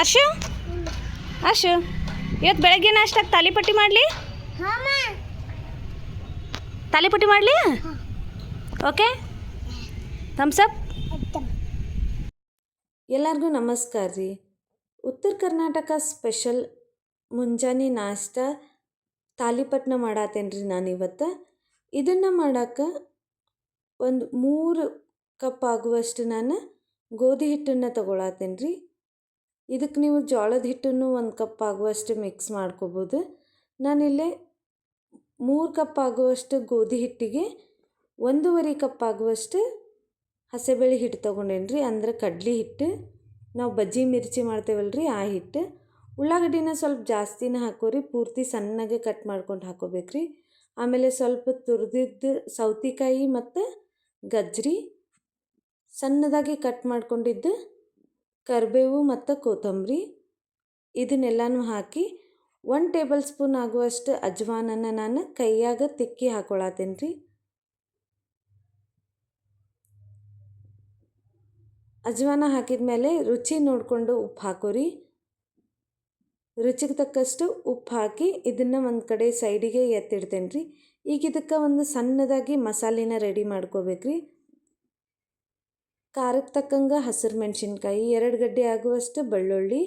ಅರ್ಶು ಅರ್ಶು ಇವತ್ತು ಬೆಳಗ್ಗೆ ನಾಷ್ಟಾಗ ತಾಲಿಪಟ್ಟಿ ಮಾಡಲಿ? ತಾಲಿಪಟ್ಟಿ ಮಾಡಲಿ? ಓಕೆ? ಥಮ್ಸಪ್ ಎಲ್ಲರಿಗೂ ನಮಸ್ಕಾರ ರೀ. ಉತ್ತರ ಕರ್ನಾಟಕ ಸ್ಪೆಷಲ್ ಮುಂಜಾನೆ ನಾಷ್ಟ ತಾಲಿಪಟ್ನ ಮಾಡತ್ತೇನೆ ರೀ ನಾನು ಇವತ್ತು. ಇದನ್ನು ಮಾಡಕ್ಕೆ ಒಂದು ಮೂರು ಕಪ್ ಆಗುವಷ್ಟು ನಾನು ಗೋಧಿ ಹಿಟ್ಟನ್ನು ತಗೊಳತ್ತೇನೆ ರೀ. ಇದಕ್ಕೆ ನೀವು ಜೋಳದ ಹಿಟ್ಟನ್ನು ಒಂದು ಕಪ್ ಆಗುವಷ್ಟು ಮಿಕ್ಸ್ ಮಾಡ್ಕೋಬೋದು. ನಾನಿಲ್ಲೇ ಮೂರು ಕಪ್ ಆಗುವಷ್ಟು ಗೋಧಿ ಹಿಟ್ಟಿಗೆ ಒಂದೂವರೆ ಕಪ್ ಆಗುವಷ್ಟು ಹಸೆಬೇಳೆ ಹಿಟ್ಟು ತೊಗೊಂಡೇನಿ ರೀ? ಅಂದ್ರೆ ಕಡ್ಲೆ ಹಿಟ್ಟು. ನಾವು ಬಜ್ಜಿ ಮಿರ್ಚಿ ಮಾಡ್ತೇವಲ್ಲ ರೀ ಆ ಹಿಟ್ಟು. ಉಳ್ಳಾಗಡ್ಡಿನ ಸ್ವಲ್ಪ ಜಾಸ್ತಿನೇ ಹಾಕೋರಿ ಪೂರ್ತಿ ಸಣ್ಣಗೆ ಕಟ್ ಮಾಡ್ಕೊಂಡು ಹಾಕೋಬೇಕು ರೀ. ಆಮೇಲೆ ಸ್ವಲ್ಪ ತುರಿದಿದ್ದು ಸೌತೆಕಾಯಿ ಮತ್ತು ಗಜ್ಜರಿ ಸಣ್ಣದಾಗಿ ಕಟ್ ಮಾಡ್ಕೊಂಡಿದ್ದು ಕರಿಬೇವು ಮತ್ತು ಕೊತ್ತಂಬರಿ, ಇದನ್ನೆಲ್ಲನೂ ಹಾಕಿ ಒನ್ ಟೇಬಲ್ ಸ್ಪೂನ್ ಆಗುವಷ್ಟು ಅಜ್ವಾನನ್ನು ನಾನು ಕೈಯಾಗ ತಿಕ್ಕಿ ಹಾಕೊಳತ್ತೇನೆ ರೀ. ಅಜ್ವಾನ ಹಾಕಿದ ಮೇಲೆ ರುಚಿ ನೋಡಿಕೊಂಡು ಉಪ್ಪು ಹಾಕೋರಿ. ರುಚಿಗೆ ತಕ್ಕಷ್ಟು ಉಪ್ಪು ಹಾಕಿ ಇದನ್ನು ಒಂದು ಕಡೆ ಸೈಡಿಗೆ ಎತ್ತಿಡ್ತೇನೆ ರೀ. ಈಗ ಇದಕ್ಕೆ ಒಂದು ಸಣ್ಣದಾಗಿ ಮಸಾಲೆನ ರೆಡಿ ಮಾಡ್ಕೋಬೇಕು ರೀ ಖಾರಕ್ಕೆ ತಕ್ಕಂಗೆ ಹಸಿರು ಮೆಣಸಿನ್ಕಾಯಿ, ಎರಡು ಗಡ್ಡೆ ಆಗುವಷ್ಟು ಬೆಳ್ಳುಳ್ಳಿ,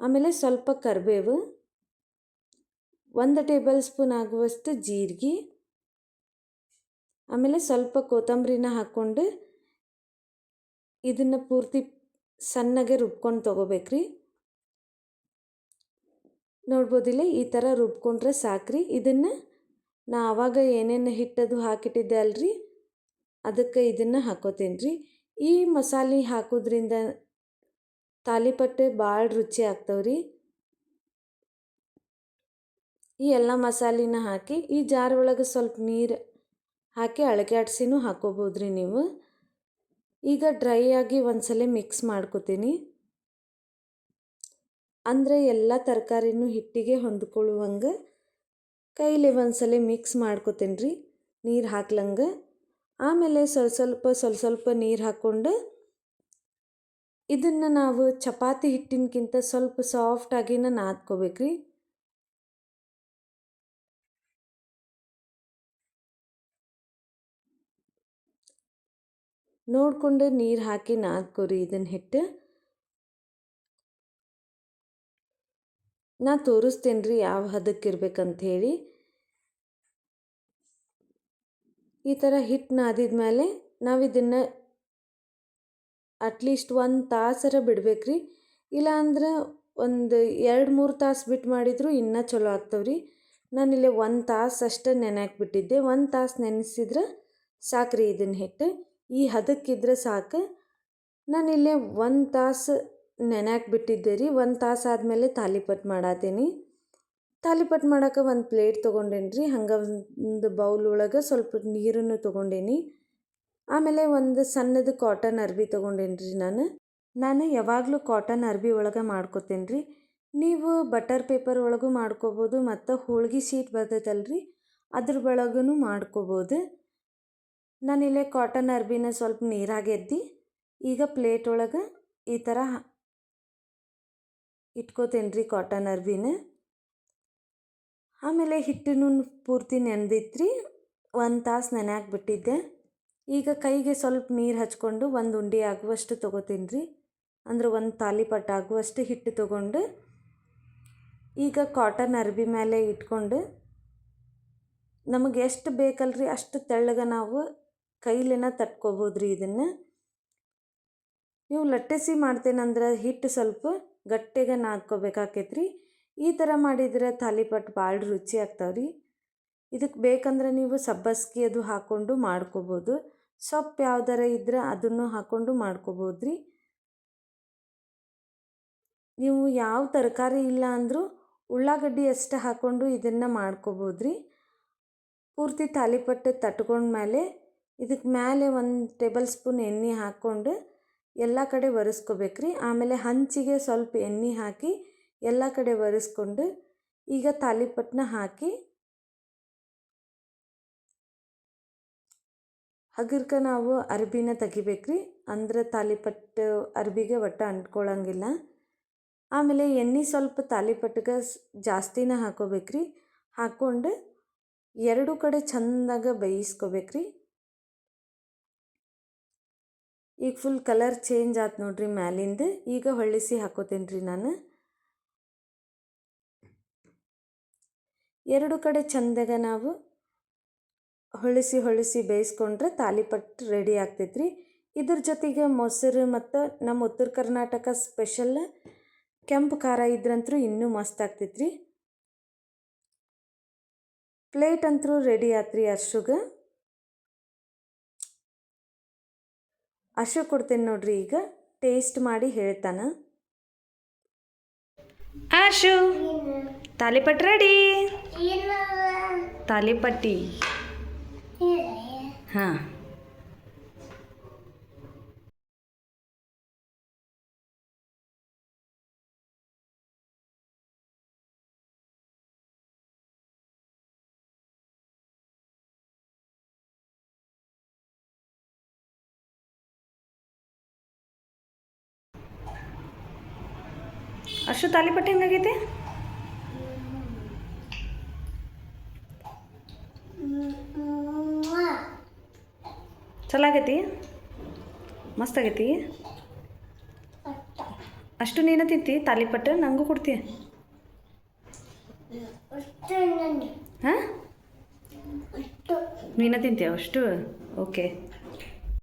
ಆಮೇಲೆ ಸ್ವಲ್ಪ ಕರಿಬೇವು, ಒಂದು ಟೇಬಲ್ ಸ್ಪೂನ್ ಆಗುವಷ್ಟು ಜೀರಿಗೆ, ಆಮೇಲೆ ಸ್ವಲ್ಪ ಕೊತ್ತಂಬರಿನ ಹಾಕ್ಕೊಂಡು ಇದನ್ನು ಪೂರ್ತಿ ಸಣ್ಣಗೆ ರುಬ್ಕೊಂಡು ತೊಗೋಬೇಕ್ರಿ. ನೋಡ್ಬೋದಿಲ್ಲ ಈ ಥರ ರುಬ್ಕೊಂಡ್ರೆ ಸಾಕ್ರಿ. ಇದನ್ನು ನಾ ಆವಾಗ ಏನೇನು ಹಿಟ್ಟದು ಹಾಕಿಟ್ಟಿದ್ದೆ ಅಲ್ರಿ, ಅದಕ್ಕೆ ಇದನ್ನು ಹಾಕೋತೀನಿ ರೀ ಈ ಮಸಾಲೆ ಹಾಕೋದ್ರಿಂದ ತಾಲಿಪಟ್ಟೆ ಭಾಳ ರುಚಿ ಆಗ್ತಾವ್ರಿ. ಈ ಎಲ್ಲ ಮಸಾಲಿನ ಹಾಕಿ ಈ ಜಾರ್ ಒಳಗೆ ಸ್ವಲ್ಪ ನೀರು ಹಾಕಿ ಅಳಗ್ಯಾಡ್ಸಿನೂ ಹಾಕೋಬೋದ್ರಿ ನೀವು. ಈಗ ಡ್ರೈ ಆಗಿ ಒಂದ್ಸಲ ಮಿಕ್ಸ್ ಮಾಡ್ಕೋತೀನಿ. ಅಂದರೆ ಎಲ್ಲ ತರಕಾರಿನೂ ಹಿಟ್ಟಿಗೆ ಹೊಂದ್ಕೊಳ್ಳುವಂಗೆ ಕೈಲಿ ಒಂದ್ಸಲ ಮಿಕ್ಸ್ ಮಾಡ್ಕೋತೀನಿ ರೀ ನೀರು ಹಾಕ್ಲಂಗೆ. ಆಮೇಲೆ ಸ್ವಲ್ಪ ಸ್ವಲ್ಪ ಸ್ವಲ್ಪ ಸ್ವಲ್ಪ ನೀರು ಹಾಕ್ಕೊಂಡು ಇದನ್ನು ನಾವು ಚಪಾತಿ ಹಿಟ್ಟಿನಕ್ಕಿಂತ ಸ್ವಲ್ಪ ಸಾಫ್ಟಾಗಿನ ನಾದ್ಕೋಬೇಕು ರೀ ನೋಡಿಕೊಂಡು ನೀರು ಹಾಕಿ ನಾದ್ಕೋರಿ ಇದನ್ನು ಹಿಟ್ಟು. ನಾ ತೋರಿಸ್ತೇನೆ ರೀ ಯಾವ ಹದಕ್ಕೆ ಇರ್ಬೇಕಂತ ಈ ಥರ ಹಿಟ್ಟು ನಾದಿದ ಮೇಲೆ ನಾವು ಇದನ್ನು ಅಟ್ಲೀಸ್ಟ್ ಒಂದು ತಾಸರ ಬಿಡ್ಬೇಕ್ರಿ. ಇಲ್ಲ ಅಂದ್ರೆ ಒಂದು ಎರಡು ಮೂರು ತಾಸು ಬಿಟ್ಟು ಮಾಡಿದರೂ ಇನ್ನೂ ಚಲೋ ಆಗ್ತವ್ರಿ. ನಾನಿಲ್ಲಿ ಒಂದು ತಾಸು ಅಷ್ಟೇ ನೆನೆಯಾಕೆ ಬಿಟ್ಟಿದ್ದೆ. ಒಂದು ತಾಸು ನೆನೆಸಿದ್ರೆ ಸಾಕ್ರಿ ಇದನ್ನ ಹಿಟ್ಟು ಈ ಹದಕ್ಕಿದ್ರೆ ಸಾಕು. ನಾನಿಲ್ಲೇ ಒಂದು ತಾಸು ನೆನೆಯಾಕೆ ಬಿಟ್ಟಿದ್ದೆ ರೀ. ಒಂದು ತಾಸು ಆದಮೇಲೆ ತಾಲಿಪಟ್ಟು ಮಾಡತ್ತೀನಿ ತಾಲಿಪಟ್ಟು ಮಾಡೋಕೆ ಒಂದು ಪ್ಲೇಟ್ ತೊಗೊಂಡೇನಿ ರೀ. ಹಂಗೆ ಒಂದು ಬೌಲ್ ಒಳಗೆ ಸ್ವಲ್ಪ ನೀರನ್ನು ತೊಗೊಂಡೇನಿ. ಆಮೇಲೆ ಒಂದು ಸಣ್ಣದು ಕಾಟನ್ ಅರ್ಬಿ ತೊಗೊಂಡೇನಿ ರೀ ನಾನು. ನಾನು ಯಾವಾಗಲೂ ಕಾಟನ್ ಅರ್ಬಿ ಒಳಗೆ ಮಾಡ್ಕೋತೇನೆ ರೀ. ನೀವು ಬಟರ್ ಪೇಪರ್ ಒಳಗೂ ಮಾಡ್ಕೋಬೋದು, ಮತ್ತು ಹೋಳ್ಗೆ ಶೀಟ್ ರೀ ಅದ್ರ ಒಳಗೂ ಮಾಡ್ಕೋಬೋದು. ನಾನಿಲ್ಲೇ ಕಾಟನ್ ಅರ್ಬಿನ ಸ್ವಲ್ಪ ನೀರಾಗೆ ಎದ್ದಿ, ಈಗ ಪ್ಲೇಟ್ ಒಳಗೆ ಈ ಥರ ಇಟ್ಕೋತೇನೆ ರೀ ಕಾಟನ್ ಅರ್ಬಿನ. ಆಮೇಲೆ ಹಿಟ್ಟನ್ನು ಪೂರ್ತಿ ನೆನೆದಿತ್ರಿ, ಒಂದು ತಾಸು ನೆನೆ ಬಿಟ್ಟಿದ್ದೆ ಈಗ ಕೈಗೆ ಸ್ವಲ್ಪ ನೀರು ಹಚ್ಕೊಂಡು ಒಂದು ಉಂಡೆ ಆಗುವಷ್ಟು ತೊಗೋತೀನಿ ರೀ ಅಂದ್ರೆ ಒಂದು ತಾಲಿಪಟ್ಟು ಆಗುವಷ್ಟು ಹಿಟ್ಟು ತೊಗೊಂಡು, ಈಗ ಕಾಟನ್ ಅರ್ಬಿ ಮೇಲೆ ಇಟ್ಕೊಂಡು, ನಮಗೆ ಎಷ್ಟು ಬೇಕಲ್ರಿ ಅಷ್ಟು ತೆಳ್ಳಗೆ ನಾವು ಕೈಲಿನ ತಟ್ಕೋಬೋದು ರೀ ಇದನ್ನು. ನೀವು ಲಟ್ಟಿಸಿ ಮಾಡ್ತೇನಂದ್ರೆ ಹಿಟ್ಟು ಸ್ವಲ್ಪ ಗಟ್ಟಿಗೆ ನಾದ್ಕೋಬೇಕಾಕೈತೆ ರೀ ಈ ಥರ ಮಾಡಿದ್ರೆ ತಾಲಿಪಟ್ಟು ಭಾಳ ರುಚಿ ರೀ ಇದಕ್ಕೆ ಬೇಕಂದ್ರೆ ನೀವು ಸಬ್ಬಸ್ಗೆ ಅದು ಹಾಕ್ಕೊಂಡು ಮಾಡ್ಕೋಬೋದು. ಸೊಪ್ಪು ಯಾವ್ದಾರ ಇದ್ರೆ ಅದನ್ನು ಹಾಕ್ಕೊಂಡು ಮಾಡ್ಕೋಬೋದು ರೀ ನೀವು ಯಾವ ತರಕಾರಿ ಇಲ್ಲ ಅಂದರೂ ಉಳ್ಳಾಗಡ್ಡಿ ಅಷ್ಟು ಹಾಕ್ಕೊಂಡು ಇದನ್ನು ಮಾಡ್ಕೋಬೋದು ರೀ ಪೂರ್ತಿ ತಾಲಿಪಟ್ಟು ತಟ್ಕೊಂಡ್ಮೇಲೆ ಇದಕ್ಕೆ ಮೇಲೆ ಒಂದು ಟೇಬಲ್ ಸ್ಪೂನ್ ಎಣ್ಣೆ ಹಾಕ್ಕೊಂಡು ಎಲ್ಲ ಕಡೆ ಒರೆಸ್ಕೋಬೇಕು ರೀ ಆಮೇಲೆ ಹಂಚಿಗೆ ಸ್ವಲ್ಪ ಎಣ್ಣೆ ಹಾಕಿ ಎಲ್ಲ ಕಡೆ ಒರೆಸ್ಕೊಂಡು ಈಗ ತಾಲಿಪಟ್ಟನ್ನ ಹಾಕಿ ಹಗರ್ಕ ನಾವು ಅರ್ಬಿನ ತೆಗಿಬೇಕ್ರಿ. ಅಂದ್ರೆ ತಾಲಿಪಟ್ಟು ಅರ್ಬಿಗೆ ಒಟ್ಟು ಅಂಟ್ಕೊಳ್ಳಂಗಿಲ್ಲ ಆಮೇಲೆ ಎಣ್ಣೆ ಸ್ವಲ್ಪ ತಾಲಿಪಟ್ಟಿಗೆ ಜಾಸ್ತಿನ ಹಾಕೋಬೇಕ್ರಿ. ಹಾಕ್ಕೊಂಡು ಎರಡು ಕಡೆ ಚಂದಾಗ ಬೇಯಿಸ್ಕೋಬೇಕ್ರಿ. ಈಗ ಫುಲ್ ಕಲರ್ ಚೇಂಜ್ ಆಯ್ತು ನೋಡ್ರಿ ಮ್ಯಾಲಿಂದ. ಈಗ ಹೊಳ್ಳಿಸಿ ಹಾಕೋತೀನಿ ರೀ ನಾನು. ಎರಡು ಕಡೆ ಚಂದಾಗ ನಾವು ಹೊಳಿಸಿ ಹೊಳಿಸಿ ಬೇಯಿಸ್ಕೊಂಡ್ರೆ ತಾಲಿಪಟ್ಟು ರೆಡಿ ಆಗ್ತೈತ್ರಿ. ಇದ್ರ ಜೊತೆಗೆ ಮೊಸರು ಮತ್ತು ನಮ್ಮ ಉತ್ತರ ಕರ್ನಾಟಕ ಸ್ಪೆಷಲ್ ಕೆಂಪು ಖಾರ ಇದ್ರಂತೂ ಇನ್ನೂ ಮಸ್ತ್ ಆಗ್ತೈತ್ರಿ. ಪ್ಲೇಟ್ ಅಂತೂ ರೆಡಿ ಆತ್ರಿ ಅಶುಗ ಅರ್ಶು ಕೊಡ್ತೇನೆ ನೋಡ್ರಿ ಈಗ ಟೇಸ್ಟ್ ಮಾಡಿ ಹೇಳ್ತಾನೆ. ಆಶು ತಾಲಿಪಟ್ಟು ರೆಡಿ ತಾಲಿಪಟ್ಟಿ ಹಾಂ ಅಷ್ಟು ತಾಲಿಪಟ್ಟು ಹೆಂಗಾಗೈತೆ? ಚಲೋ ಆಗೈತಿ ಮಸ್ತ್ ಆಗೈತಿ ಅಷ್ಟು ನೀನು ತಿಂತಿ ತಾಲಿಪಟ್ಟು ನನಗೂ ಕೊಡ್ತೀಯ ಹಾಂ? ನೀನ ತಿಂತೀಯ ಅಷ್ಟು? ಓಕೆ.